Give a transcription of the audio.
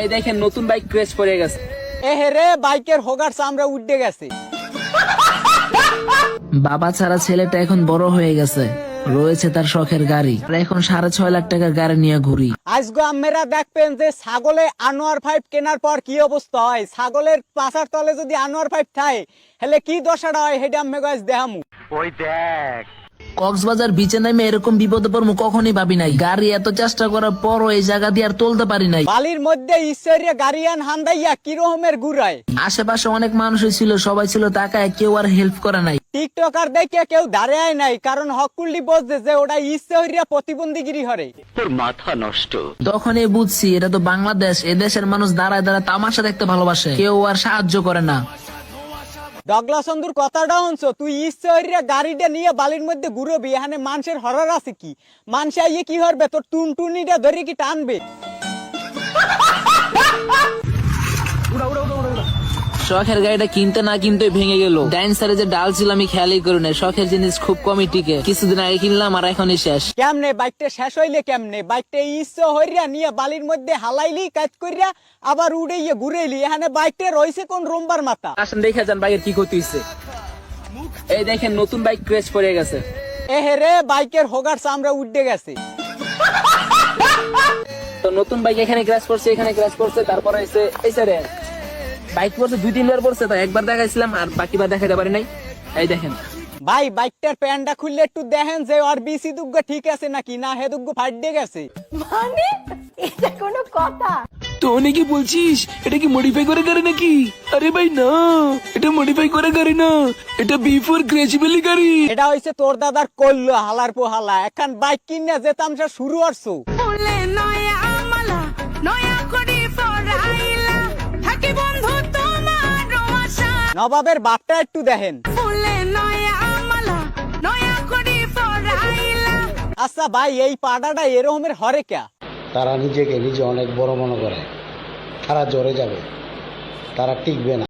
এই দেখেন নতুন বাইক ক্রেশ পড়ে গেছে। এ রে বাইকের হোগার চামড়া উঠে গেছে। বাবা ছাড়া ছেলেটা এখন বড় হয়ে গেছে। রয়েছে তার শখের গাড়ি। আর এখন সাড়ে ছয় লাখ টাকার গাড়ি নিয়ে ঘুরি। আজগো আমেরা দেখবেন যে ছাগলে আনোয়ার ফাইভ কেনার পর কি অবস্থা হয়? ছাগলের পাশার তলে যদি আনোয়ার ফাইভ থাকে হলে কি দশাটা হয়? সেটা আমি গাছ দেখামু। কক্সবাজার বিচে নামে এরকম বিপদে পড়ব কখনই ভাবি নাই। গাড়ি এত চেষ্টা করার পরও এই জায়গা দিয়ে আর তুলতে পারি নাই। বালির মধ্যে ঈশ্বরিয়া গাড়িয়ান হান্দাইয়া কিরকমের গুড়ায়। আশেপাশে অনেক মানুষই ছিল সবাই ছিল তাকায় কেউ আর হেল্প করে নাই। টিকটকার দেখে কেউ দাঁড়ায় নাই কারণ হকুল্লি বলছে যে ওটা ঈশ্বরিয়া প্রতিবন্ধীগিরি হরে। মাথা নষ্ট। তখনই বুঝছি এটা তো বাংলাদেশ এ দেশের মানুষ দাঁড়ায় দাঁড়ায় তামাশা দেখতে ভালোবাসে কেউ আর সাহায্য করে না। ডগলা চন্দুর কথাটা শুনছো তুই ঈশ্বরীরা গাড়িটা নিয়ে বালির মধ্যে ঘুরবি, এখানে মানুষের হরার আছে কি? মানুষ আইয়ে কি করবে তোর টুনটুনিটা ধরে কি টানবে? শখের গাড়িটা কিনতে না কিনতে ভেঙে গেল। ডাইনসারে যে ডাল ছিল আমি খেয়ালই করি না শখের জিনিস খুব কমই টিকে। কিছুদিন আগে কিনলাম আর এখনই শেষ। কেমনে বাইকটা শেষ হইলে কেমনে? বাইকটা ইচ্ছ হইরা নিয়ে বালির মধ্যে হালাইলি কাজ করিয়া আবার উড়ে ইয়ে ঘুরেলি এখানে বাইকটা রয়েছে কোন রোমবার মাথা? আসেন দেখে যান বাইকের কি ক্ষতি হয়েছে এই দেখেন নতুন বাইক ক্রেশ পড়ে গেছে। এ হে রে বাইকের হোগার চামড়া উঠে গেছে। তো নতুন বাইক এখানে ক্র্যাশ করছে এখানে ক্র্যাশ করছে তারপরে এসে এই স্যারে বাইক দুই তিনবার পড়ছে তাই একবার দেখাইছিলাম আর বাকিবার দেখাতে পারি নাই। এই দেখেন। ভাই বাইকটার প্যান্টটা খুললে একটু দেখেন যে ওর বিসি দুগ্গ ঠিক আছে নাকি? না হে দুগ্গ ফাটে গেছে। মানে? এটা কোনো কথা? তো অনেকে বলছিস এটা কি মডিফাই করে গাড়ি নাকি? আরে ভাই না এটা মডিফাই করে গাড়ি না এটা বিফোর গ্রেজুয়ালি গাড়ি। এটা হইছে তোর দাদার কল্লো হালার পোহালা। এখন বাইক কিনে যে তামসা শুরু করছ। নয়া আমলা নয়া করি থাকি নবাবের বাপটা একটু দেখেন। আচ্ছা ভাই এই পাডাটা এরকমের হরে কে? তারা নিজেকে নিজে অনেক বড় মনে করে। তারা জ্বরে যাবে তারা টিকবে না।